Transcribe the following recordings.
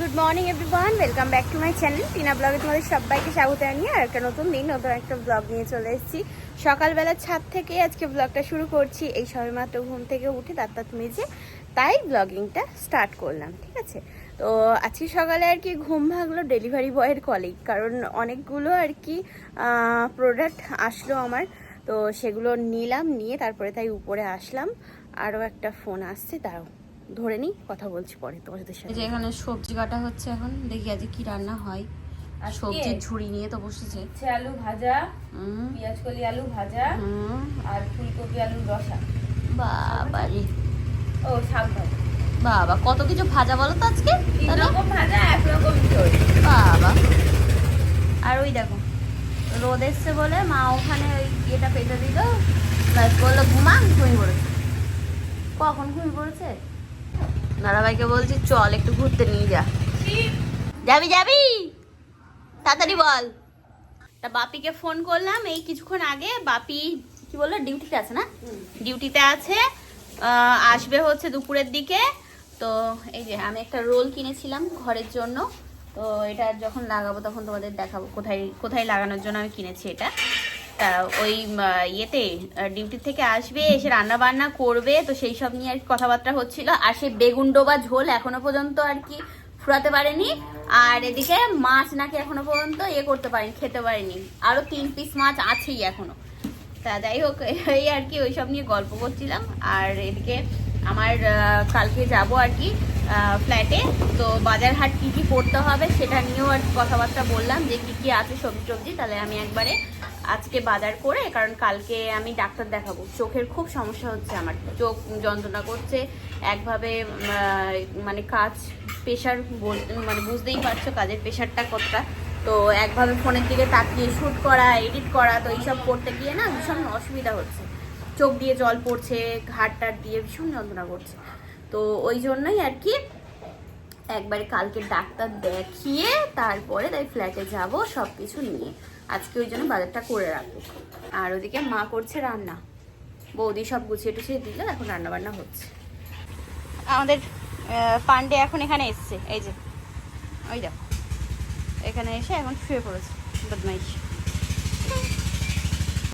Good morning everyone welcome back to my channel Tina ব্লগে তোমাদের সবাইকে স্বাগত জানিয়ে আর একটা নতুন দিন, নতুন একটা ব্লগ নিয়ে চলে এসেছি। সকালবেলা ছাদ থেকে আজকে ব্লগটা শুরু করছি। এই সবেমাত্র ঘুম থেকে উঠে তারপর তুমি যে তাই ব্লগিংটা স্টার্ট করলাম, ঠিক আছে? তো আজকে সকালে আর কি ঘুম ভাগলো ডেলিভারি বয়ের কলেই কারণ অনেকগুলো আর কি প্রোডাক্ট আসলো আমার। তো সেগুলো নিলাম, নিয়ে তারপরে তাই উপরে আসলাম। আরও একটা ফোন আসছে তাও ধরে নিই কথা বলছি পরে তোমাদের এই সাথে যে এখানে সবজি কাটা হচ্ছে এখন দেখি আজ কি রান্না হয়। আর সবজির ঝুড়ি নিয়ে তো বসেছে। আলু ভাজা পেঁয়াজ কলি আলু ভাজা আর ফুলকপি আলুর রসা। বাবা রে ও শাক ভাজা। বাবা কত কিছু ভাজা বলো তো আজকে ভাজা এক রকম বাবা। আর ওই দেখো রোদ এসছে বলে মা ওখানে ওই ইয়েটা পেতে দিল বলল ঘুমা ঘুমিয়ে পড়েছে। কখন ঘুমিয়ে পড়েছে? দাদাভাইকে বলছি, চল একটু ঘুরতে নিয়ে যা। যাবি যাবি? তাড়াতাড়ি বল। তা বাপিকে ফোন করলাম, এই কিছুক্ষণ আগে বাপি, কি বলল, ডিউটিতে আছে না? ডিউটিতে আছে আসবে হচ্ছে দুপুরের দিকে। তো এই যে আমি একটা রোল কিনেছিলাম ঘরের জন্য। তো এটা যখন লাগাবো তখন তোমাদের দেখাবো, কোথায় কোথায় লাগানোর জন্য আমি কিনেছি এটা। ওই ইয়েতে ডিউটি থেকে আসবে, এসে রান্না বান্না করবে, তো সেই সব নিয়ে আর কি কথাবার্তা হচ্ছিল। আর সেই বেগুন ডোবা ঝোল এখনও পর্যন্ত আর কি ফুরাতে পারেনি। আর এদিকে মাছ নাকি এখনও পর্যন্ত ইয়ে করতে পারেনি, খেতে পারেনি। আরও তিন পিস মাছ আছেই এখনও। তা যাই হোক, এই আর কি ওইসব নিয়ে গল্প করছিলাম। আর এদিকে আমার কালকে যাব আর কি ফ্ল্যাটে তো বাজার হাট কী কী করতে হবে সেটা নিয়েও আর কথাবার্তা বললাম যে কী কী আছে সবজি টবজি তাহলে আমি একবারে আজকে বাজার করে, কারণ কালকে আমি ডাক্তার দেখাবো। চোখের খুব সমস্যা হচ্ছে আমার। চোখ যন্ত্রণা করছে, একভাবে মানে কাজ, প্রেশার মানে বুঝতেই পারছ কাজের প্রেশারটা কতটা। তো একভাবে ফোনের দিকে তাকিয়ে শ্যুট করা, এডিট করা, তো এইসব করতে গিয়ে না ভীষণ অসুবিধা হচ্ছে। চোখ দিয়ে জল পড়ছে ঘাট টাট দিয়ে ভীষণ যন্ত্রণা করছে। তো ওই জন্যই আর কি, একবারে কালকে ডাক্তার দেখিয়ে তারপরে তাই ফ্ল্যাটে যাব সব কিছু নিয়ে। আজকে ওই জন্য বাজারটা করে রাখব। আর ওদিকে মা করছে রান্না। বৌদি সব গুছিয়ে টুছিয়ে দিল, এখন রান্না বান্না হচ্ছে। আমাদের পান্ডে এখন এখানে এসছে। এই যে, ওই দেখো। এখানে এসে এখন শুয়ে পড়েছে, বদমাইশ।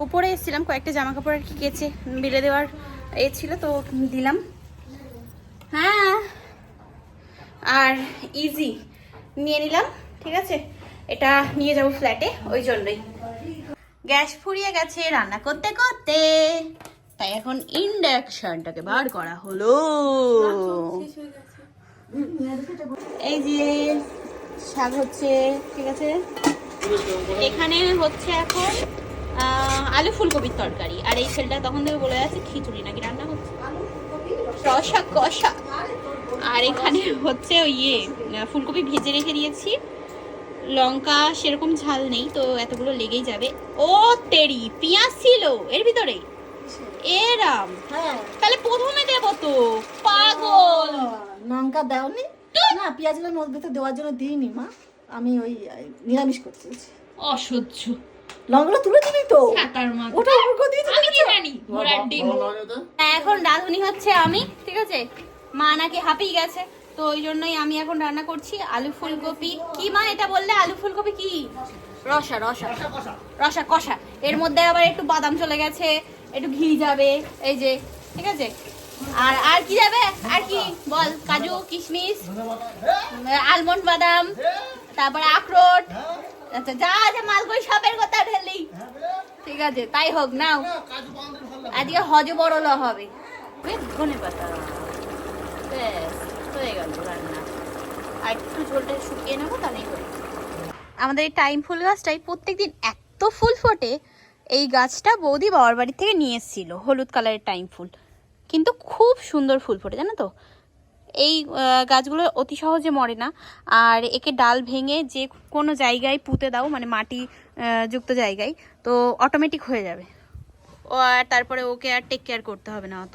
উপরে এসেছিলাম, কয়েকটা জামা কাপড় আর কি কেচে, বিলে দেওয়ার এ ছিল, তো দিলাম। হ্যাঁ আর ইজি নিয়ে নিলাম, ঠিক আছে? এটা নিয়ে যাব ফ্ল্যাটে, ওই জন্যই। গ্যাস ফুরিয়ে গেছে, রান্না করতে করতে। তাই এখন ইন্ডাকশনটাকে বার করা হলো। এই যে, শাক হচ্ছে, ঠিক আছে? এখানে হচ্ছে এখন আলু ফুলকপির তরকারি। আর এই ছেলেটা তখন থেকে বলে যাচ্ছে খিচুড়ি নাকি রান্না হচ্ছে? রসা কষা। আর এখানে হচ্ছে ওই ইয়ে ফুলকপি ভেজে রেখে দিয়েছি। লঙ্কা সেরকম ঝাল নেই তো এতগুলো লেগেই যাবে। ও তেরি পেঁয়াজ ছিল এর ভিতরে? এরাম হ্যাঁ। তাহলে প্রথমে দেবো তো পাগল। লঙ্কা দাওনি? না পেঁয়াজগুলো মধ্যে তো দেওয়ার জন্য দিইনি মা। আমি ওই নিরামিষ করতে অসহ্য। লঙ্কাগুলো তুলে দিবি তো? ওটা উপর দিয়ে আমি কি জানি ঘোড়ার ডিম। এখন রাঁধুনি হচ্ছে আমি ঠিক আছে? মা নাকি হাঁপিয়ে গেছে। তো ওই জন্যই আমি এখন রান্না করছি আলু ফুলকপি। কি মা এটা বললে? আলু ফুলকপি কি? রসা রসা। রসা, কষা। এর মধ্যে আবার একটু বাদাম চলে গেছে, একটু ঘি যাবে, এই যে, ঠিক আছে? আর আর কি যাবে? আর কি? বল, কাজু, কিশমিশ, আলমন্ড বাদাম, তারপরে আখরোট আচ্ছা যা যা মালকই সবের কথা ঢেলি। ঠিক আছে, তাই হোক, নাও। আজকে হজ বড় হবে ধনে হয়ে গেল, রান্না। আর একটু ঝোলটা শুকিয়ে নেব, তাহলেই আমাদের এই টাইম ফুল গাছটাই প্রত্যেকদিন এত ফুল ফোটে, এই গাছটা বৌদি বাবার বাড়ি থেকে নিয়ে এসেছিল, হলুদ কালারের টাইম ফুল। কিন্তু খুব সুন্দর ফুল ফোটে, জানো তো? এই গাছগুলো অতি সহজে মরে না, আর একে ডাল ভেঙে যে কোনো জায়গায় পুঁতে দাও মানে মাটি যুক্ত জায়গায়, তো অটোমেটিক হয়ে যাবে। ও, আর তারপরে ওকে আর টেক কেয়ার করতে হবে না অত।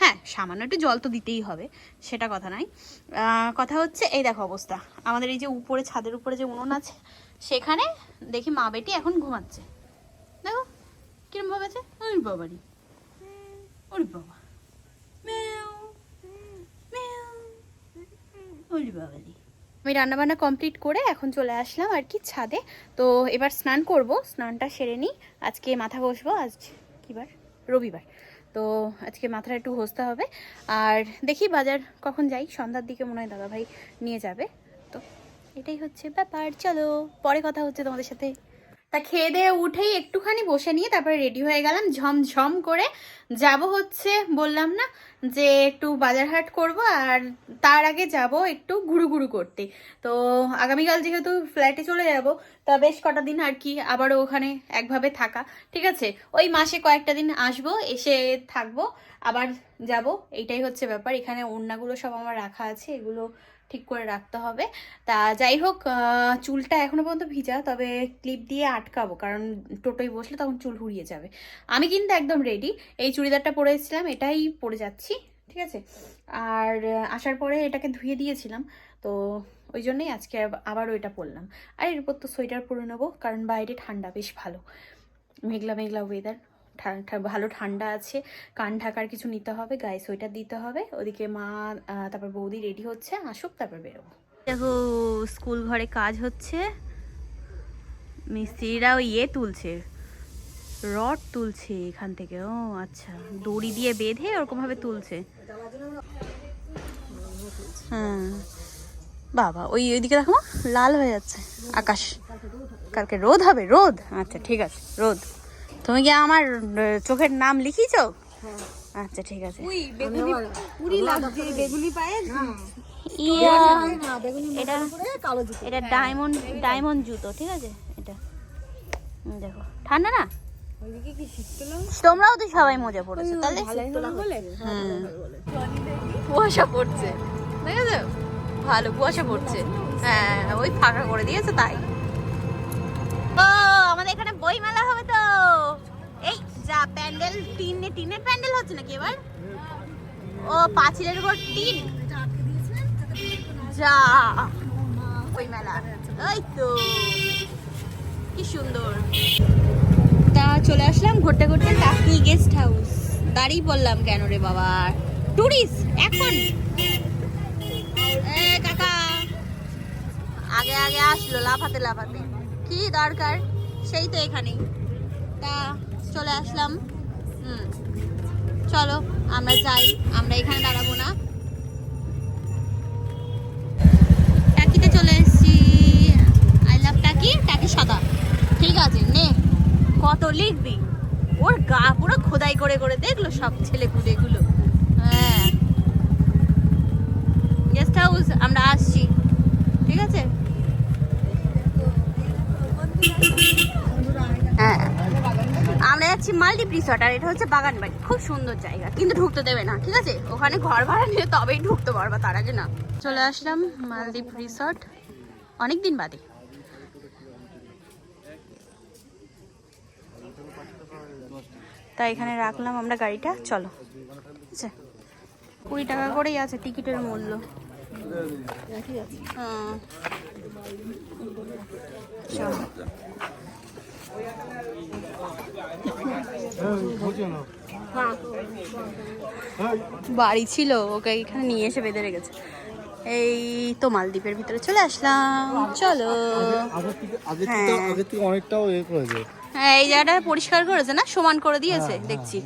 হ্যাঁ সামান্য একটু জল তো দিতেই হবে সেটা কথা আহ, কথা হচ্ছে এই দেখো অবস্থা। আমাদের এই যে উপরে ছাদের উপরে যে উনুন আছে সেখানে দেখি মা বেটি এখন ঘুমাচ্ছে। দেখো কিরম ভাবে আছে? ওই বাবারি। ওরে বাবা। ওরে আমি রান্নাবান্না কমপ্লিট করে এখন চলে আসলাম আর কি ছাদে। তো এবার স্নান করব স্নানটা সেরে নিই। আজকে মাথা বসবো আজ কিবার রবিবার। তো আজকে মাথাটা একটু ঘষতে হবে। আর দেখি বাজার কখন যাই, সন্ধ্যার দিকে মনে হয় দাদাভাই নিয়ে যাবে। তো এটাই হচ্ছে ব্যাপার। চলো, পরে কথা হচ্ছে তোমাদের সাথে। তা খেয়ে দিয়ে উঠেই একটুখানি বসে নিয়ে তারপরে রেডি হয়ে গেলাম। ঝমঝম করে যাব হচ্ছে, বললাম না, যে একটু বাজার হাট করব আর তার আগে যাব একটু ঘুরু ঘুরু করতে। তো আগামীকাল যেহেতু ফ্ল্যাটে চলে যাব, তা বেশ কটা দিন আর কি আবারও ওখানে একভাবে থাকা। ঠিক আছে? ওই মাসে কয়েকটা দিন আসব, এসে থাকব, আবার যাব। এইটাই হচ্ছে ব্যাপার। এখানে ওড়নাগুলো সব আমার রাখা আছে, এগুলো ঠিক করে রাখতে হবে। তা যাই হোক চুলটা এখনও পর্যন্ত ভিজা, তবে ক্লিপ দিয়ে আটকাবো, কারণ টোটোয় বসলে তখন চুল হুড়িয়ে যাবে। আমি কিন্তু একদম রেডি এই চুড়িদারটা পরে এসেছিলাম, এটাই পরে যাচ্ছি, ঠিক আছে? আর আসার পরে এটাকে ধুয়ে দিয়েছিলাম, তো ওই জন্যই আজকে আব- আবারও এটা পরলাম। আর এরপর তো সোয়েটার পরে নেব, কারণ বাইরে ঠান্ডা, বেশ ভালো। মেঘলা মেঘলা ওয়েদার ভালো ঠান্ডা আছে, কান ঢাকার কিছু নিতে হবে, গায়ে সোয়েটার দিতে হবে, ওদিকে মা তারপর বৌদি রেডি হচ্ছে, আসুক তারপর বেরোবো। দেখো, স্কুল ঘরে কাজ হচ্ছে, মিস্ত্রিরাও ইয়ে তুলছে, রড তুলছে এখান থেকে, ও আচ্ছা দড়ি দিয়ে বেঁধে ওরকমভাবে তুলছে। হ্যাঁ। বাবা, ওই ওইদিকে দেখো লাল হয়ে যাচ্ছে, আকাশ। কালকে রোদ হবে, রোদ। আচ্ছা ঠিক আছে, রোদ। তুমি কি আমার চোখের নাম লিখিছ আচ্ছা ঠিক আছে। বেগুনি এটা কালো জুতো। এটা ডায়মন্ড ডায়মন্ড জুতো ঠিক আছে? এটা। দেখো। ঠান্ডা না? তোমরাও তো সবাই মজা পড়েছো তাহলে হ্যাঁ। কুয়াশা পড়ছে। দেখেছ? ভালো কুয়াশা পড়ছে। হ্যাঁ ওই ফাঁকা করে দিয়েছে তাই। ও আমাদের এখানে বই মেলা হবে তো। টিনের প্যান্ডেল হচ্ছে নাকি এবার? ও, পাঁচিলের উপর টিন? যা বই মেলা। এই তো, কি সুন্দর। তা চলে আসলাম ঘুরতে ঘুরতে টাকি গেস্ট হাউস দাঁড়িয়ে পড়লাম কেন রে বাবা? টুরিস্ট এখন। কাকা। আগে আগে আসলো, লাফাতে লাফাতে। কি দরকার? সেই তো এখানেই। তা চলে আসলাম। হুম। চলো, আমরা যাই, আমরা এখানে দাঁড়াবো না। টাকিতে চলে এসেছি। আই লাভ টাকি টাকি সাদা। ঠিক আছে, নে। কত লিখবি? ওর গা পুরো খোদাই করে করে, দেখল সব ছেলে গুলো হ্যাঁ গেস্ট হাউস আমরা আসছি ঠিক আছে হ্যাঁ আমরা যাচ্ছি মালদ্বীপ রিসর্ট আর এটা হচ্ছে বাগান বাড়ি খুব সুন্দর জায়গা, কিন্তু ঢুকতে দেবে না, ঠিক আছে? ওখানে ঘর ভাড়া নিয়ে তবেই ঢুকতে পারবা, তার আগে না। চলে আসলাম মালদ্বীপ রিসর্ট অনেক দিন বাদে। তাই এখানে রাখলাম আমরা গাড়িটা, চলো, ঠিক আছে? কুড়ি টাকা করেই আছে টিকিটের মূল্য। হ্যাঁ বাড়ি ছিল ওকে এখানে নিয়ে এসে বেঁধে রেখেছে। এই তো মালদ্বীপের ভিতরে চলে আসলাম চলো। হ্যাঁ। অনেকটাও হ্যাঁ এই জায়গাটা পরিষ্কার করেছে না? সমান করে দিয়েছে দেখছি।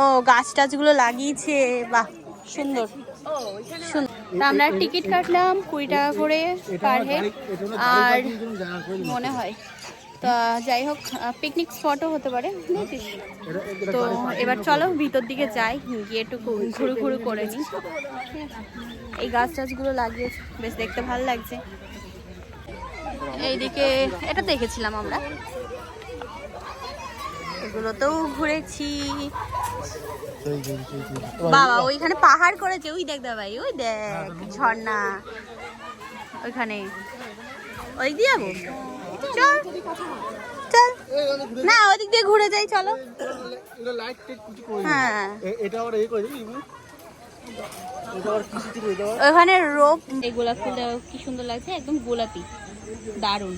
ও গাছ টাছগুলো লাগিয়েছে বাহ সুন্দর। সুন্দর আমরা টিকিট কাটলাম কুড়ি টাকা করে পার হেড আর। মনে হয়। তা যাই হোক পিকনিক স্পটও হতে পারে, বুঝেছিস? তো এবার চলো ভিতর দিকে যাই, গিয়ে একটু ঘুরু ঘুরু করে নিই। এই গাছ টাছগুলো লাগিয়েছে, বেশ দেখতে ভালো লাগছে। এইদিকে, এটা দেখেছিলাম আমরা। এগুলোতেও ঘুরেছি। বাবা, ওইখানে পাহাড় করেছে, ওই দেখ ভাই, ওই দেখ, ঝর্ণা। ওইখানে ওই দিয়ে যাব? চল। চল। না, ওদিক দিয়ে ঘুরে যাই, চলো। হ্যাঁ। এটা ওখানে রোপ, এই গোলাপ ফুলটা কি সুন্দর লাগছে? একদম গোলাপি। দারুণ।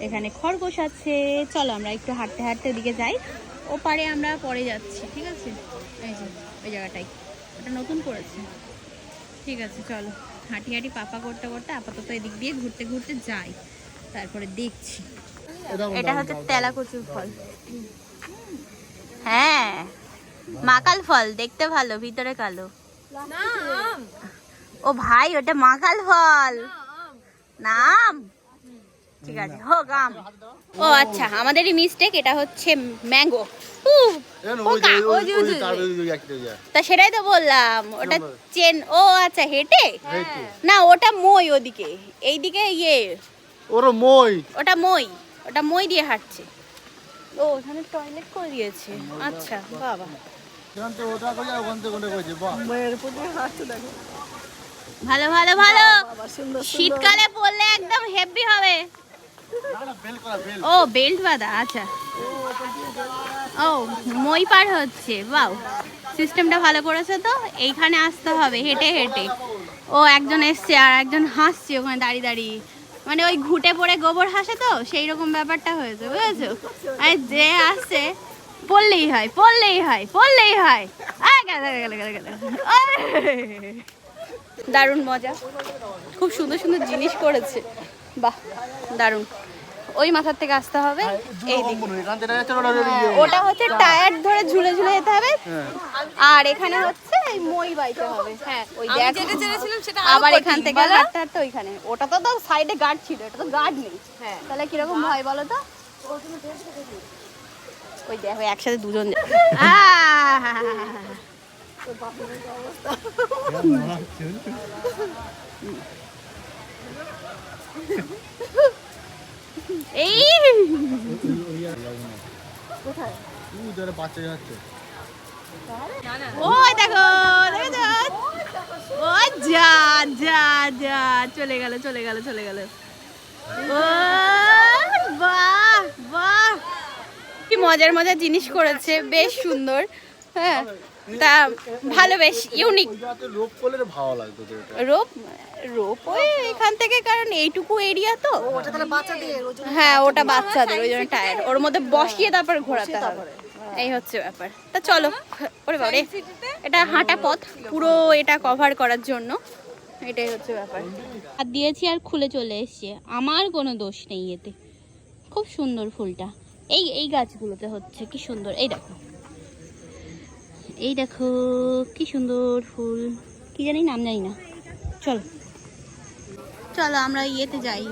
এখানে খরগোশ আছে। চলো, আমরা একটু হাঁটতে হাঁটতে ওদিকে যাই। ও পারে আমরা পরে যাচ্ছি, ঠিক আছে? এই যে, ওই জায়গাটাই ওটা নতুন করেছে। ঠিক আছে, চলো। হাঁটি হাঁটি পাপা করতে করতে আপাতত এদিক দিয়ে ঘুরতে ঘুরতে যাই। তারপরে দেখছি। এটা হচ্ছে তেলা কচুর ফল। হ্যাঁ মাকাল ফল দেখতে ভালো ভিতরে কালো। ও ভাই ওটা মাকাল ফল। নাম। ঠিক আছে হোক আম। ও আচ্ছা আমাদেরই মিস্টেক এটা হচ্ছে ম্যাঙ্গো তা সেটাই তো বললাম ওটা চেন ও আচ্ছা হেঁটে? না ওটা মই ওদিকে এইদিকে ইয়ে। ওরা মই। ওটা মই ওটা মই দিয়ে হাঁটছে। ও ওখানে টয়লেট করে দিয়েছে। আচ্ছা বাবা। ভালো ভালো ভালো। শীতকালে পরলে একদম হেভি হবে। ও বেল্ট বাঁধা আচ্ছা। ও, মই পার হচ্ছে বাউ সিস্টেমটা ভালো করেছে তো? এইখানে আসতে হবে, হেঁটে হেঁটে। ও, একজন এসছে আর একজন হাসছে ওখানে দাঁড়িয়ে দাঁড়িয়ে। মানে ওই ঘুটে পড়ে গোবর হাসে তো? সেই রকম ব্যাপারটা হয়েছে, বুঝেছ? আর যে আসছে, পড়লেই হয় পড়লেই হয় পড়লেই হয়। দারুণ মজা। খুব সুন্দর সুন্দর জিনিস করেছে। বাহ দারুণ। ওই মাথার থেকে আসতে হবে এই দিকে। থেকে ওটা বেরিয়ে হ্যাঁ, ওটা হচ্ছে টায়ার ধরে ঝুলে ঝুলে যেতে হবে। আর এখানে হচ্ছে এই মই বাইতে হবে। হ্যাঁ ওই দেখ। আবার এখান থেকে হাঁটতে হাঁটতে ওইখানে। ওটা তো তো সাইডে গার্ড ছিল এটা তো গার্ড নেই। তাহলে কীরকম ভয় বলো তো? ওই দেখো একসাথে দুজন এই! ধরে বাচ্চা যাচ্ছে। ওই দেখো ও যা যা যা চলে গেল চলে গেল চলে গেল। ও বাহ বাহ। কি মজার মজার জিনিস করেছে বেশ সুন্দর হ্যাঁ। তা ভালো বেশ ইউনিক রোপ করলে ভালো লাগতো রোপ রোপ ওই এখান থেকে কারণ এইটুকু এরিয়া তো। হ্যাঁ ওটা বাচ্চাদের ওই জন্য টায়ার ওর মধ্যে বসিয়ে তারপর ঘোরাতে হবে। এই হচ্ছে ব্যাপার। তা চলো ওরে বাবারে এটা হাঁটা পথ পুরো এটা কভার করার জন্য। এটাই হচ্ছে ব্যাপার। আর দিয়েছি আর খুলে চলে এসছে। আমার কোনো দোষ নেই এতে। খুব সুন্দর ফুলটা। এই এই গাছগুলোতে হচ্ছে কি সুন্দর। এই দেখো। এই দেখো কি সুন্দর ফুল কি জানি নাম জানি না চলো চলো আমরা ইয়েতে যাই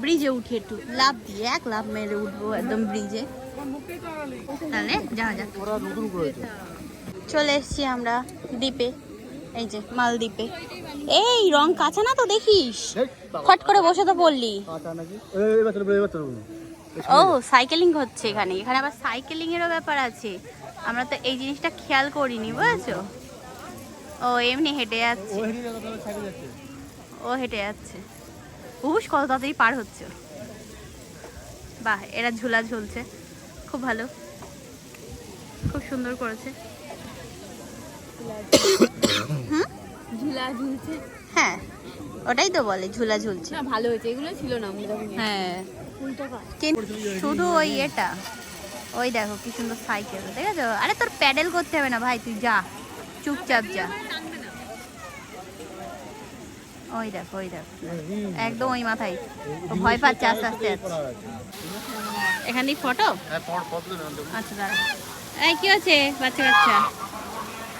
ব্রিজে উঠি একটু লাভ দিয়ে এক লাভ মেরে উঠবো একদম ব্রিজে তাহলে যা যা চলে এসেছি আমরা দ্বীপে এই যে মালদ্বীপে এই রং কাঁচা না তো দেখিস ফট করে বসে তো পড়লি ও সাইকেলিং হচ্ছে এখানে এখানে আবার সাইকেলিং এরও ব্যাপার আছে আমরা তো এই জিনিসটা খেয়াল করিনি বুঝেছ? ও এমনি হেঁটে যাচ্ছে। ও হেঁটে যাচ্ছে? হুস কত তাড়াতাড়ি পার হচ্ছে। বাহ এরা ঝুলা ঝুলছে। খুব ভালো। খুব সুন্দর করেছে। হুম? ঝুলা ঝুলছে। হ্যাঁ ওটাই তো বলে ঝুলা ঝুলছে। না ভালো হয়েছে। এগুলো ছিল না হ্যাঁ। শুধু ওই এটা ওই দেখো কি সুন্দর সাইকেল দেখেছ আরে তোর প্যাডেল করতে হবে না ভাই তুই যা। চুপচাপ যা। ওই দেখো ওই দেখো। একদম ওই মাথায়। ভয় পাচ্ছে আস্তে আস্তে। এখান ফটো হ্যাঁ আচ্ছা দাঁড়া এই কি হচ্ছে? বাচ্চা কাচ্চা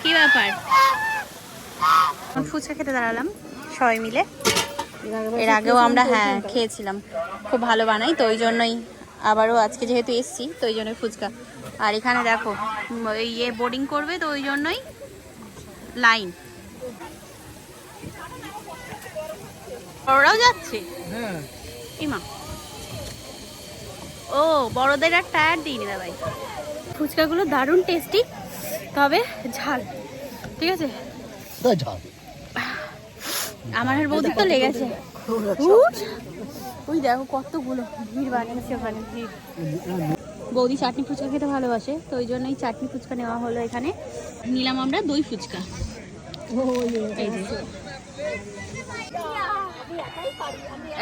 কি ব্যাপার? ফুচকা খেতে দাঁড়ালাম সবাই মিলে। এর আগেও আমরা হ্যাঁ খেয়েছিলাম। খুব ভালো বানাই তো ওই জন্যই আবারও আজকে যেহেতু এসছি তো ওই জন্যই ফুচকা। আর এখানে দেখো ওই ইয়ে বোর্ডিং করবে তো ওই জন্যই লাইন বড়রাও যাচ্ছে? হ্যাঁ। ইমা। ও বড়দের আর টায়ার দিইনি দাদাই ফুচকাগুলো দারুণ টেস্টি তবে ঝাল ঠিক আছে? আমার আর বৌদির তো লেগেছে। ওই দেখো কতগুলো ভিড় বানিয়েছে ওখানে। ভিড় বৌদি চাটনি ফুচকা খেতে ভালোবাসে, তো ওই জন্যই চাটনি ফুচকা নেওয়া হলো এখানে। নিলাম আমরা দই ফুচকা।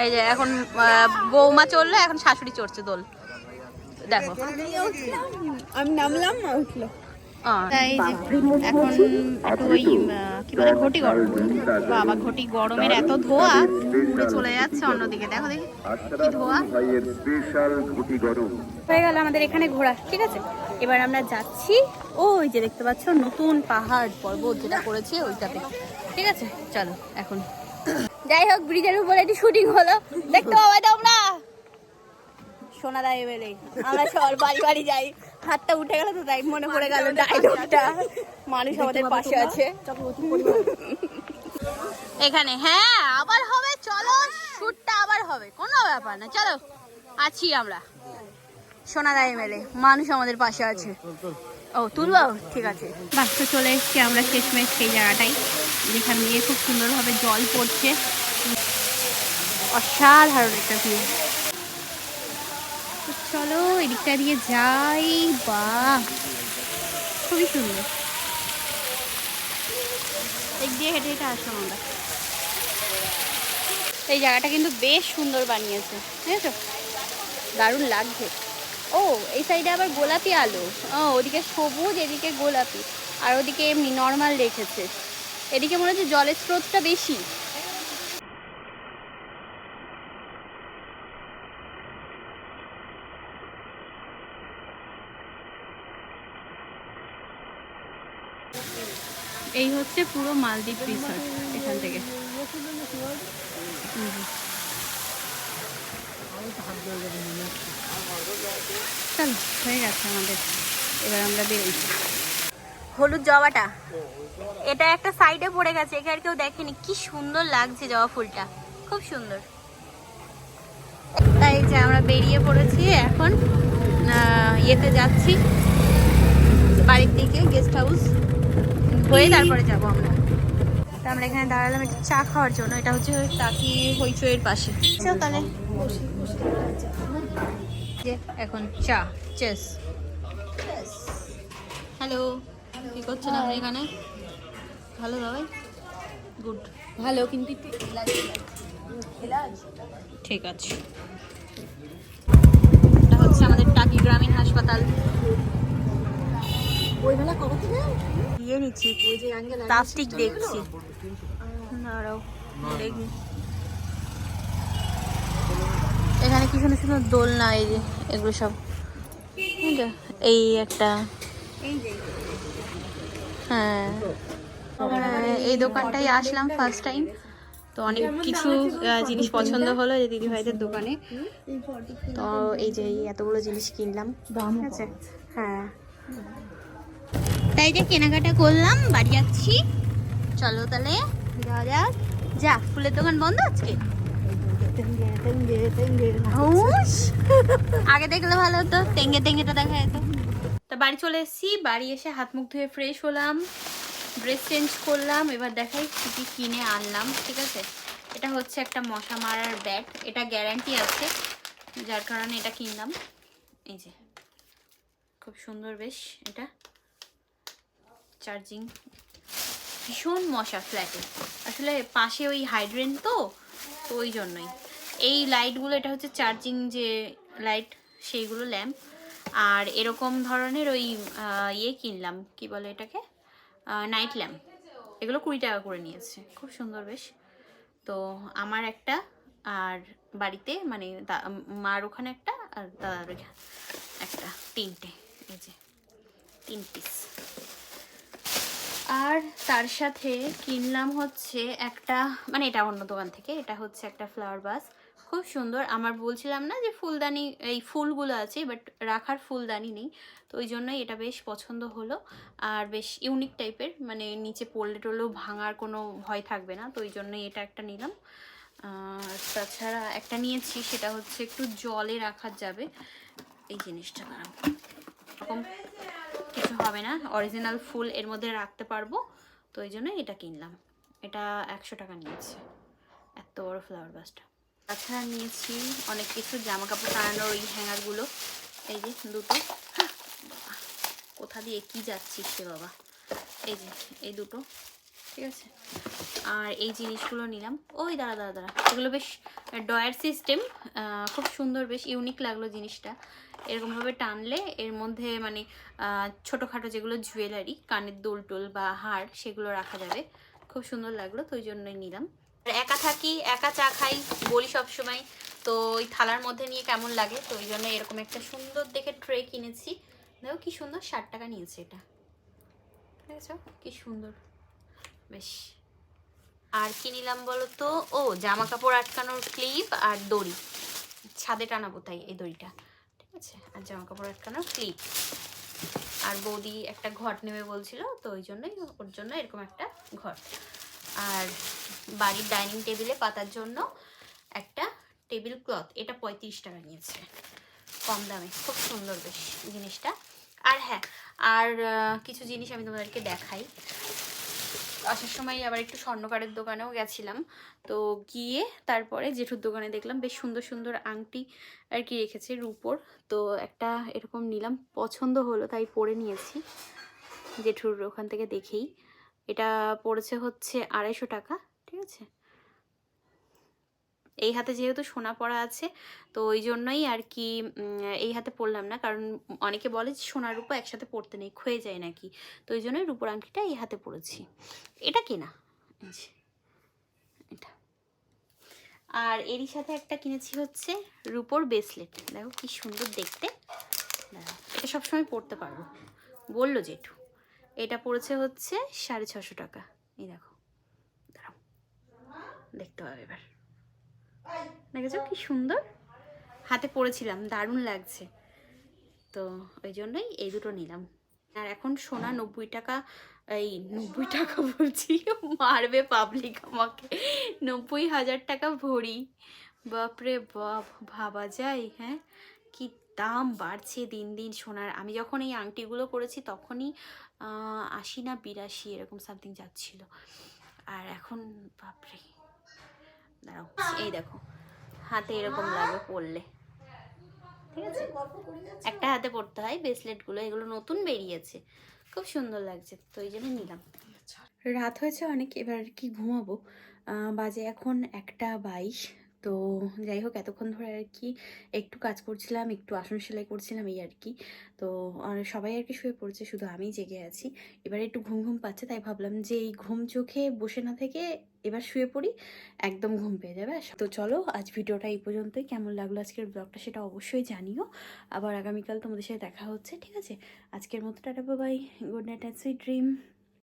এই যে। এখন বৌমা চলল, এখন শাশুড়ি চড়ছে দোল। দেখো। আমি নামলাম উঠল। তাই এখন একটু ওই কি বলে ঘটি গরম। বাবা ঘটি গরমের এত ধোয়া উড়ে চলে যাচ্ছে অন্যদিকে। দেখো দেখি কি ধোয়া। হয়ে গেল আমাদের এখানে ঘোরা ঠিক আছে? এবার আমরা যাচ্ছি ওই যে দেখতে পাচ্ছ নতুন পাহাড় পর্বত যেটা করেছে ওইটাতে। ঠিক আছে? চলো এখন। যাই হোক ব্রিজের উপরে একটি শুটিং হলো। দেখতে পাবে তোমরা! সোনা দায় বেলে আমরা সর বাড়ি বাড়ি যাই। হাতটা উঠে গেল তো তাই মনে পড়ে গেল ডায়লগটা মানুষ আমাদের পাশে আছে। এখানে হ্যাঁ আবার হবে চলো শুটটা আবার হবে কোনো ব্যাপার না চলো আছি আমরা। সোনাদাই মেলে মানুষ আমাদের পাশে আছে। ও তুলবো? ঠিক আছে। বাস তো চলে এসছি আমরা শেষমেশ সেই জায়গাটাই যেখান দিয়ে খুব সুন্দরভাবে জল পড়ছে। অসাধারণ একটা ভিউ এদিকটা দিয়ে যাই বা খুবই সুন্দর। এদিক দিয়ে হেঁটে হেঁটে আসলাম আমরা। এই জায়গাটা কিন্তু বেশ সুন্দর বানিয়েছে বুঝেছ? দারুণ লাগছে। ও এই সাইডে আবার গোলাপি আলো। ও ওদিকে সবুজ এদিকে গোলাপি। আর ওদিকে এমনি নর্মাল রেখেছে। এদিকে মনে হচ্ছে জলের স্রোতটা বেশি। এই হচ্ছে পুরো মালদ্বীপ রিসর্ট এখান থেকে। চল, হয়ে গেছে আমাদের। এবার আমরা বেরোই। হলুদ জবাটা। এটা একটা সাইডে পড়ে গেছে এখানে কেউ দেখেনি। কি সুন্দর লাগছে জবা ফুলটা। খুব সুন্দর। তাই যে আমরা বেরিয়ে পড়েছি এখন। ইয়েতে যাচ্ছি। বাড়ির দিকে গেস্ট হাউস হয়ে তারপরে যাব আমরা। তা আমরা এখানে দাঁড়ালাম একটু চা খাওয়ার জন্য। এটা হচ্ছে টাকি হইচইয়ের পাশে। চল তাহলে। যে এখন চা চেস। হ্যালো কি করছেন আপনি এখানে? ভালো দাবাই গুড ভালো কিন্তু ঠিক আছে। এটা হচ্ছে আমাদের টাকি গ্রামীণ হাসপাতাল। ওই কবে থেকে? দিয়ে নিচ্ছি। প্লাস্টিক দেখছি। দাঁড়াও দেখি। এখানে কি সুন্দর সুন্দর দোলনা এই যে এগুলো সব। এই একটা। হ্যাঁ। এই দোকানটাই আসলাম ফার্স্ট টাইম তো অনেক কিছু জিনিস পছন্দ হলো যে দিদি ভাইদের দোকানে। তো এই যে এতগুলো জিনিস কিনলাম। ঠিক আছে হ্যাঁ। তাই যে কেনাকাটা করলাম, বাড়ি যাচ্ছি। চলো তাহলে, যাওয়া যাক। যা, ফুলের দোকান বন্ধ আজকে? আগে দেখলে ভালো হতো, টেঙ্গে টেঙ্গেটা দেখা যেত। তা বাড়ি চলে এসেছি, বাড়ি এসে হাত মুখ ধুয়ে ফ্রেশ হলাম। ড্রেস চেঞ্জ করলাম, এবার দেখাই কি কি কিনে আনলাম, ঠিক আছে? এটা হচ্ছে একটা মশা মারার ব্যাট এটা গ্যারান্টি আছে, যার কারণে এটা কিনলাম। এই যে, খুব সুন্দর বেশ এটা। চার্জিং ভীষণ মশা ফ্ল্যাটে আসলে পাশে ওই হাইড্রেন তো তো ওই জন্যই। এই লাইটগুলো এটা হচ্ছে চার্জিং যে লাইট সেইগুলো ল্যাম্প আর এরকম ধরনের ওই ইয়ে কিনলাম, কি বলে এটাকে? নাইট ল্যাম্প এগুলো কুড়ি টাকা করে নিয়েছে। খুব সুন্দর বেশ। তো আমার একটা, আর বাড়িতে মানে মার ওখানে একটা, আর দাদার ওইখানে একটা, তিনটে, এই যে, তিন পিস আর তার সাথে কিনলাম হচ্ছে একটা মানে এটা অন্য দোকান থেকে, এটা হচ্ছে একটা ফ্লাওয়ার বাস খুব সুন্দর। আমার বলছিলাম না যে ফুলদানি, এই ফুলগুলো আছে বাট রাখার ফুলদানি নেই। তো ওই জন্যই এটা বেশ পছন্দ হলো। আর বেশ ইউনিক টাইপের মানে নিচে পড়লে টড়লেও ভাঙার কোনো ভয় থাকবে না। তো ওই জন্যই এটা একটা নিলাম। আর তাছাড়া একটা নিয়েছি, সেটা হচ্ছে একটু জলে রাখা যাবে। এই জিনিসটা এরকম কিছু হবে না। অরিজিনাল ফুল এর মধ্যে রাখতে পারব। তো ওই জন্য এটা কিনলাম। এটা একশো টাকা নিয়েছে। এত বড় ফ্লাওয়ার বাসটা তাছাড়া নিয়েছি অনেক কিছু। জামা কাপড় টানানোর ওই হ্যাঙ্গারগুলো এই যে দুটো। কোথা দিয়ে কি যাচ্ছি সে বাবা? এই যে, এই দুটো। ঠিক আছে? আর এই জিনিসগুলো নিলাম। ওই দাঁড়া দাঁড়া দাঁড়া। এগুলো বেশ ডয়ার সিস্টেম। খুব সুন্দর, বেশ ইউনিক লাগল জিনিসটা। এরকমভাবে টানলে এর মধ্যে মানে ছোটোখাটো যেগুলো জুয়েলারি, কানের দুল টুল বা হার সেগুলো রাখা যাবে। খুব সুন্দর লাগল, তো ওই জন্যই নিলাম। একা থাকি, একা চা খাই, বলি সব সময় তো ওই থালার মধ্যে নিয়ে কেমন লাগে? তো ওই জন্য এরকম একটা সুন্দর দেখে ট্রে কিনেছি। দেখো কি সুন্দর, ষাট টাকা নিয়েছে এটা। আছে, কি সুন্দর। বেশ। আর কি নিলাম বলো তো ও, জামা কাপড় আটকানোর ক্লিপ আর দড়ি। ছাদে টানাবো তাই এই দড়িটা। ঠিক আছে? আর জামা কাপড় আটকানোর ক্লিপ আর বৌদি একটা ঘট নেবে বলছিল, তো ওই জন্যই, ওর জন্য এরকম একটা ঘট। আর বাড়ির ডাইনিং টেবিলে পাতার জন্য একটা টেবিল ক্লথ এটা পঁয়ত্রিশ টাকা নিয়েছে। কম দামে, খুব সুন্দর বেশ জিনিসটা। আর হ্যাঁ আর কিছু জিনিস আমি তোমাদেরকে দেখাই। আসার সময় আবার একটু স্বর্ণকারের দোকানেও গেছিলাম। তো গিয়ে তারপরে জেঠুর দোকানে দেখলাম বেশ সুন্দর সুন্দর আংটি আর কি রেখেছে রুপোর। তো একটা এরকম নিলাম, পছন্দ হলো তাই পরে নিয়েছি। জেঠুর ওখান থেকে দেখেই। এটা পড়েছে হচ্ছে আড়াইশো টাকা, ঠিক আছে? এই হাতে যেহেতু সোনা পড়া আছে, তো ওই জন্যই আর কি এই হাতে পরলাম না। কারণ অনেকে বলে যে সোনার রূপো একসাথে পড়তে নেই, ক্ষয়ে যায় নাকি। তো ওই জন্যই রূপোর আংটিটা এই হাতে পড়েছি এটা কি না এটা। আর এরই সাথে একটা কিনেছি হচ্ছে রূপোর ব্রেসলেট দেখো কি সুন্দর দেখতে। এটা সবসময় পরতে পারব। বলল জেঠু, এটা পড়েছে হচ্ছে সাড়ে ছশো টাকা। এই দেখো, দাঁড়াও, দেখতে পাবে এবার। দেখেছ কি সুন্দর? হাতে পরেছিলাম দারুণ লাগছে। তো ওই জন্যই এই দুটো নিলাম। আর এখন সোনা নব্বই টাকা এই নব্বই টাকা বলছি মারবে পাবলিক আমাকে। নব্বই হাজার টাকা ভরি। বাপরে বাপ ভাবা যায় হ্যাঁ? কি দাম বাড়ছে দিন দিন সোনার। আমি যখন এই আংটিগুলো করেছি তখনই আশি না বিরাশি এরকম সামথিং যাচ্ছিল। আর এখন বাপরে। দাঁড়াও, এই দেখো, হাতে এরকম লাগে পরলে। ঠিক আছে? একটা হাতে পরতে হয় ব্রেসলেটগুলো এগুলো নতুন বেরিয়েছে। খুব সুন্দর লাগছে, তো এই জন্য নিলাম। রাত হয়েছে, অনেক, এবার কি ঘুমাবো। বাজে এখন একটা বাইশ। তো যাই হোক, এতক্ষণ ধরে আর কি একটু কাজ করছিলাম, একটু আসন সেলাই করছিলাম, এই আর কি। তো সবাই আর কি শুয়ে পড়ছে, শুধু আমি জেগে আছি। এবার একটু ঘুম ঘুম পাচ্ছে, তাই ভাবলাম যে এই ঘুম চোখে বসে না থেকে এবার শুয়ে পড়ি, একদম ঘুম পেয়ে যাবে। তো চলো, আজ ভিডিওটা এই পর্যন্তই। কেমন লাগল আজকের ব্লগটা সেটা অবশ্যই জানিও। আবার আগামীকাল তোমাদের সাথে দেখা হচ্ছে, ঠিক আছে? আজকের মতো tata Babai good night and sweet dream